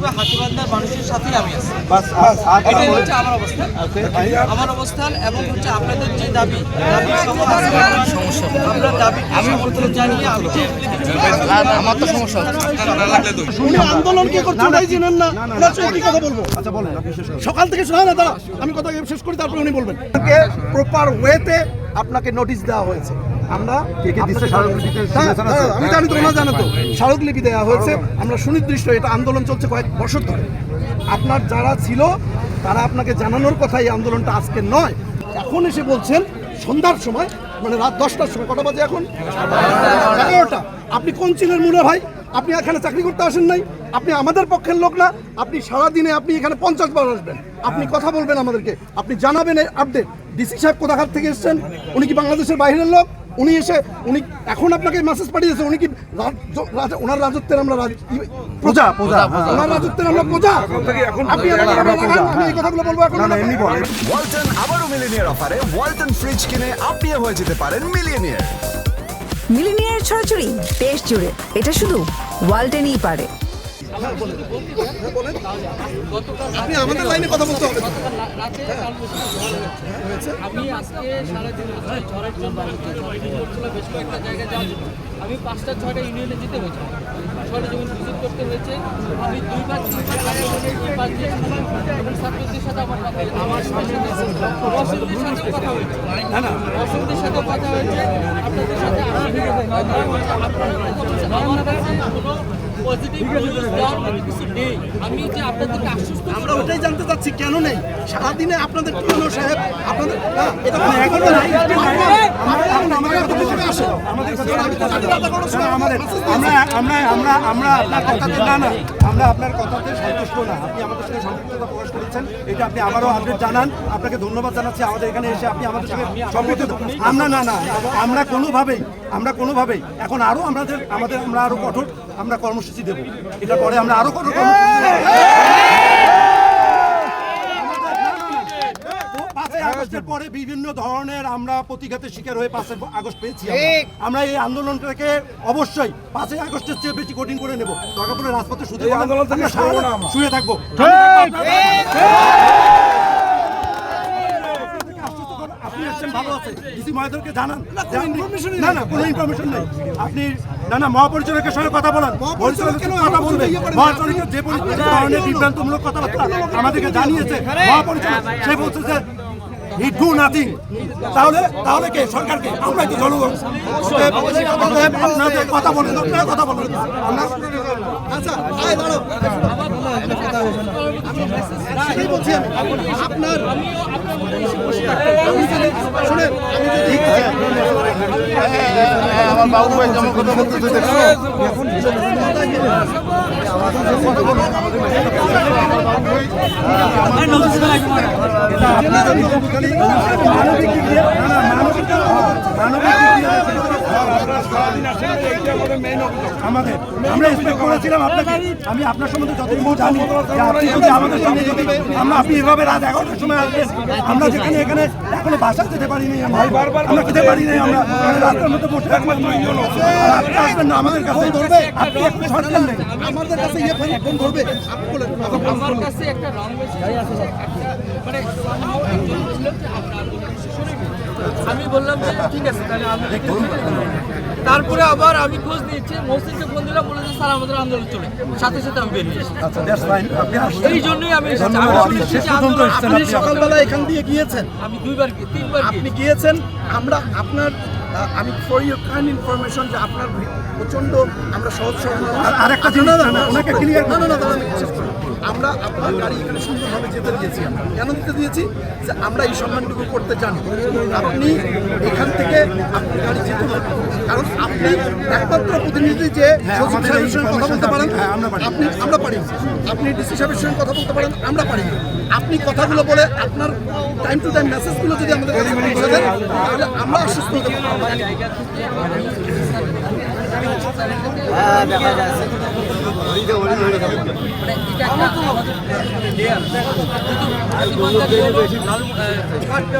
হিসেবে হাতিবান্ধার মানুষের সাথেই আমি আছি। এটাই হচ্ছে আমার অবস্থান। আমার অবস্থান এবং হচ্ছে আপনাদের যে দাবি দাবি সমস্যা। আমরা দাবি জানিয়ে আমি যে আমার তো সমস্যা হচ্ছে। আন্দোলন কি করছে ওটাই জানেন না। ওনার সঙ্গে কি কথা বলব? আচ্ছা বলেন আপনি শেষ করুন। সকাল থেকে শোনা না দাঁড়া। আমি কথা শেষ করি তারপরে উনি বলবেন। প্রপার ওয়েতে আপনাকে নোটিশ দেওয়া হয়েছে। আমরা হ্যাঁ? হ্যাঁ, আমি জানি তো ওনারা জানেন তো। স্মারকলিপি দেওয়া হয়েছে। আমরা সুনির্দিষ্ট এটা আন্দোলন চলছে কয়েক বছর ধরে। আপনার যারা ছিল তারা আপনাকে জানানোর কথা এই আন্দোলনটা আজকে নয়। এখন এসে বলছেন সন্ধ্যার সময় মানে রাত দশটার সময় কটা বাজে এখন? এগারোটা। আপনি কোন চিলের মূলে ভাই? আপনি এখানে চাকরি করতে আসেন নাই? আপনি আমাদের পক্ষের লোক না? আপনি সারাদিনে আপনি এখানে পঞ্চাশ বার আসবেন। আপনি কথা বলবেন আমাদেরকে। আপনি জানাবেন আপডেট ডিসি সাহেব কোথাকার থেকে এসেছেন? উনি কি বাংলাদেশের বাইরের লোক? উনি এসে উনি এখন আপনাকে মেসেজ পাঠিয়েছে উনি কি রাজ- ওনার রাজত্বের আমরা রাজ- প্রজা প্রজা হ্যাঁ। ওনার রাজত্বের আমরা প্রজা। আপনি আমি এই কথাগুলো বলব এখন। এমনি বলেন। ওয়ালটন আবারও মিলিনিয়ার অফারে ওয়ালটন ফ্রিজ কিনে আপনিও হয়ে যেতে পারেন মিলিয়নিয়ার মিলিনিয়ার ছড়াছড়ি দেশ জুড়ে এটা শুধু ওয়ালটেনই পারে। আপনি আমাদের লাইনে কথা বলতে হবে। আমি আজকে সারাদিন ঝড়ের জন্য বেশ কয়েকটা জায়গায় যাওয়ার জন্য। আমি পাঁচটা ছয়টা ইউনিয়নে যেতে হয়েছে। ছয়টা জমি ভিজিট করতে হয়েছে আমি দুই পাঁচ দিন এবং ছাত্রদের সাথে আমার কথা আমার সাথে অসুবিধার সাথে কথা হয়েছে। অসুবিধার সাথে কথা হয়েছে। আপনাদের সাথে আমার কাছে কোনো পজিটিভ নিউজ দেওয়ার মতো কিছু নেই। আমি যে আপনাদেরকে আশ্বস্ত আমরা ওটাই জানতে চাচ্ছি কেন নেই? সারাদিনে আপনাদের পুরনো সাহেব? আপনাদের না, এটা এখন নাই। আমরা- আপনার। আমরা আমরা আমরা কথাতে না না। আমরা আপনার কথাতে সন্তুষ্ট না। আপনি আমাদের সঙ্গে সন্তুষ্টতা প্রকাশ করেছেন। এটা আপনি আবারও আপডেট জানান। আপনাকে ধন্যবাদ জানাচ্ছি। আমাদের এখানে এসে আপনি আমাদের সঙ্গে সম্পৃক্ত আমরা না না। আমরা কোনোভাবেই আমরা কোনোভাবেই এখন আরও আমাদের আমাদের আমরা আরও কঠোর। আমরা কর্মসূচি দেব। এটা পরে আমরা আরও দেব। পাঁচই আগস্টের পরে বিভিন্ন ধরনের আমরা প্রতিঘাতের শিকার হয়ে পাঁচই আগস্ট পেয়েছি আমরা। এই আন্দোলনটাকে অবশ্যই পাঁচই আগস্টের চেয়ে বেশি কঠিন করে নেব। দরকার পড়লে রাজপথে শুধু আন্দোলন থেকে শুয়ে থাকব। আপনি এসছেন ভালো আছে ডিসি মহাদেরকে জানান। না না কোনো ইনফরমেশন নেই। আপনি না না মহাপরিচালকের সঙ্গে কথা বলান কথা বলবে? মহাপরিচালক যে যে ধরনের বিভ্রান্তমূলক কথাবার্তা আমাদেরকে জানিয়েছে মহাপরিচালক। সে বলছে যে হি ডু নাথিং তাহলে তাহলে কে? সরকারকে? আমরাই তো জনগণ? আপনাদের কথা বলেন আপনারা কথা বলেন। আমরা আচ্ছা। আপনার আমি যদি শুনেন আমি যদি আমার বাবু ভাই জমা কত বলতেছে দেখছ দিয়ে না, না, মানবিক দিক দিয়ে- মানবিক দিক দিয়ে আমাদের। আমরা এক্সপেক্ট করেছিলাম আপনাকে। আমি আপনার সম্বন্ধে যতটুকু জানি আপনি যদি আমাদের সঙ্গে যদি আমরা আপনি এভাবে রাত এগারোটার সময় আসবেন। আমরা যেখানে এখানে এখনও বাসা যেতে পারিনি আমরা আমরা খেতে পারিনি আমরা আমরা রাস্তার মধ্যে বসে আর আপনি আসবেন না আমাদের কাছে। ধরবে। আপনি একটু সরকার নেই। আমাদের কাছে ইয়ে ফোন ধরবে। আমার কাছে একটা রং মেসেজ মানে somehow একজন বললেন যে আমরা আন্দোলন শেষ করে গেছি। আমি বললাম যে ঠিক আছে তাহলে আমি তারপরে আবার আমি খোঁজ নিয়েছি মসজিদকে ফোন দিলাম বলে যে স্যার আমাদের আন্দোলন চলে। সাথে সাথে আমি বেরিয়ে এসেছি আচ্ছা এই জন্যই আমি আমি আপনি। সকালবেলা এখান দিয়ে গিয়েছেন। আমি দুইবার গিয়ে তিনবার আপনি গিয়েছেন। আমরা আপনার আমি ফর ইউর কাইন্ড ইনফরমেশন যে আপনার প্রচণ্ড আমরা সহজ সরল। আর- একটা জিনিস না, না, না, ওনাকে না, clear না, না, না, করুন। আমরা আপনার গাড়ি এখানে সুন্দরভাবে যেতে দিয়েছি আমরা। কেন দিতে দিয়েছি? যে আমরা এই সম্মানটুকু করতে জানি। আপনি এখান থেকে আপনার গাড়ি যেতে হবে কারণ আপনি একমাত্র প্রতিনিধি যে হ্যাঁ, সচিব সাহেবের সঙ্গে কথা বলতে পারেন। হ্যাঁ। আপনি আমরা পারি। আপনি ডিসি সাহেবের সঙ্গে কথা বলতে পারেন আমরা পারি। আপনি কথাগুলো বলে আপনার টাইম টু টাইম মেসেজগুলো যদি আমাদের কাছে পৌঁছে দেন তাহলে আমরা আশ্বস্ত হতে পারব। একটা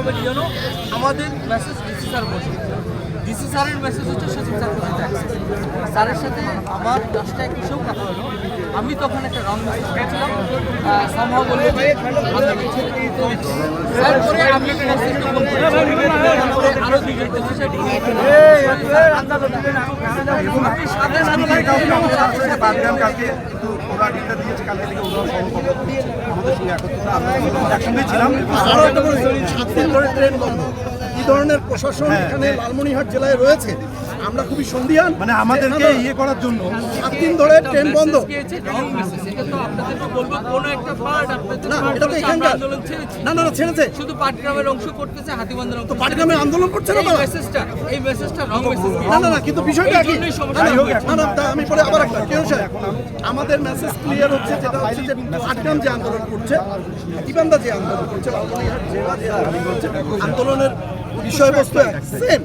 আমাদের মেসেজ ডিসি স্যার বসে ডিসি স্যারের মেসেজ হচ্ছে সচিব স্যার স্যারের সাথে আমার দশটা একুশেও কথা হলো আমি তখন একটা রং মেসেজ হচ্ছে। স্যার করে আমি মেসেজটা কালকে কিন্তু ওরা দিয়েছে কালকে থেকে ওরা সহকর্মী আমাদের সঙ্গে একত্রিত আমরা একসঙ্গে ছিলাম ট্রেন বন্ধ ধরনের প্রশাসন হ্যাঁ, এখানে লালমনিরহাট জেলায় রয়েছে। আমরা খুবই সন্দিহান। মানে আমাদেরকে ইয়ে করার জন্য। সাত দিন ধরে ট্রেন বন্ধ। গিয়েছে রং মেসেজ এটা তো আপনাদেরকে বলব একটা না না না না ছেড়েছে। শুধু পাটগ্রামের অংশ করতেছে হাতিবান্ধার অংশ তো আন্দোলন করছে না মেসেজটা এই মেসেজটা রং মেসেজ না না না কিন্তু বিষয়টা কি? আমি পরে আবার একটা কেউ আমাদের মেসেজ ক্লিয়ার হচ্ছে যেটা হচ্ছে যে পাটগ্রাম যে আন্দোলন করছে ইবান্দা যে আন্দোলন করছে লালমনিরহাট জেলা যে আন্দোলন করছে আন্দোলনের বিষয়বস্তু সেম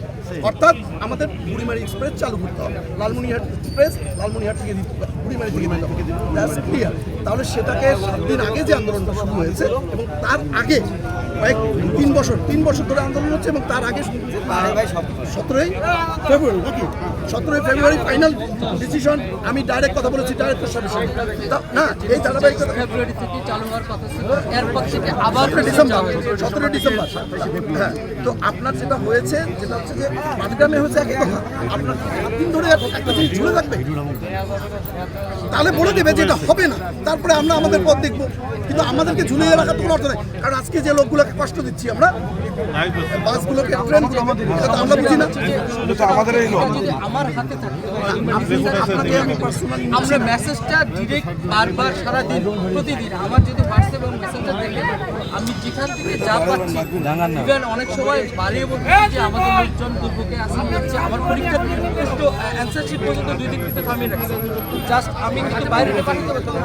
অর্থাৎ আমাদের বুড়িমারি এক্সপ্রেস চালু করতে হবে। লালমনিহাট এক্সপ্রেস লালমনিহাট থেকে দিতে বুড়িমারি থেকে দিতে হবে। That's তাহলে সেটাকে সাত দিন আগে যে আন্দোলনটা শুরু হয়েছে এবং তার আগে কয়েক তিন বছর তিন বছর ধরে আন্দোলন হচ্ছে এবং তার আগে সতেরোই ফেব্রুয়ারি নাকি? সতেরোই ফেব্রুয়ারি ফাইনাল ডিসিশন আমি ডাইরেক্ট কথা বলেছি ডাইরেক্টর সাহেবের সঙ্গে। না এই ধারাবাহিকতা ফেব্রুয়ারি থেকে চালু হওয়ার কথা ছিল এরপর থেকে আবার ডিসেম্বর সতেরোই ডিসেম্বর। হ্যাঁ তো আপনার যেটা হয়েছে যেটা হচ্ছে যে পাটগ্রামে হয়েছে একই কথা আপনার দিন ধরে একটা জিনিস ঝুলে থাকবে। তাহলে বলে দেবে যে এটা হবে না তারপরে আমরা আমাদের পথ দেখব। কিন্তু আমাদেরকে ঝুলিয়ে রাখার তো কোনো অর্থ নেই। কারণ আজকে যে লোকগুলোকে কষ্ট দিচ্ছি আমরা বাসগুলোকে ট্রেনগুলো আমরা বুঝি না। আমাদের এই যদি আমার হাতে থাকতো আমরা মেসেজটা ডিরেক্ট বারবার সারাদিন প্রতিদিন আমার যদি হোয়াটসঅ্যাপ এবং মেসেঞ্জার থেকে আমি যেখান থেকে যা পাচ্ছি ইভেন অনেক সময় বাড়িয়ে বলতে যে আমাদের লোকজন দুর্ভোগে আসামি হচ্ছে আমার পরীক্ষার নির্দিষ্ট অ্যান্সার শিট পর্যন্ত দুই দিন কিন্তু থামিয়ে রাখছে। জাস্ট আমি কিন্তু বাইরে পাঠাতে পারতাম।